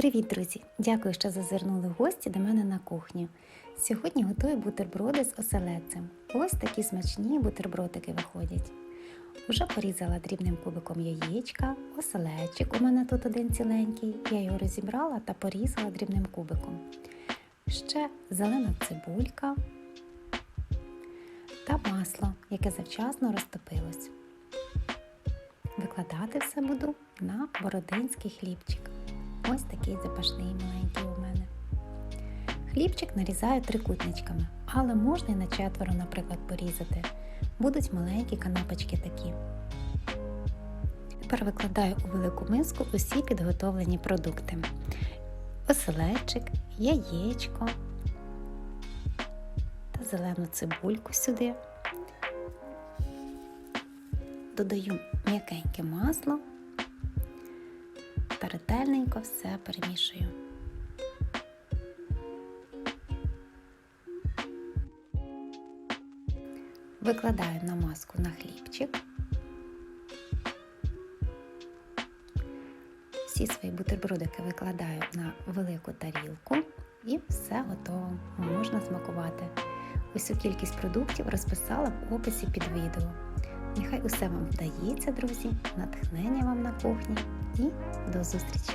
Привіт, друзі! Дякую, що зазирнули в гості до мене на кухню. Сьогодні готую бутерброди з оселедцем. Ось такі смачні бутербродики виходять. Уже порізала дрібним кубиком яєчка, оселедчик у мене тут один ціленький. Я його розібрала та порізала дрібним кубиком. Ще зелена цибулька та масло, яке завчасно розтопилось. Викладати все буду на бородинський хлібчик. Ось такий запашний маленький у мене. Хлібчик нарізаю трикутничками, але можна і на четверо, наприклад, порізати. Будуть маленькі канапочки такі. Тепер викладаю у велику миску усі підготовлені продукти: оселедчик, яєчко та зелену цибульку сюди. Додаю м'якеньке масло та ретельненько все перемішую. Викладаю намазку на хлібчик. Всі свої бутербродики викладаю на велику тарілку і все готово. Можна смакувати. Усю кількість продуктів розписала в описі під відео. Нехай усе вам вдається, друзі, натхнення вам на кухні і до зустрічі!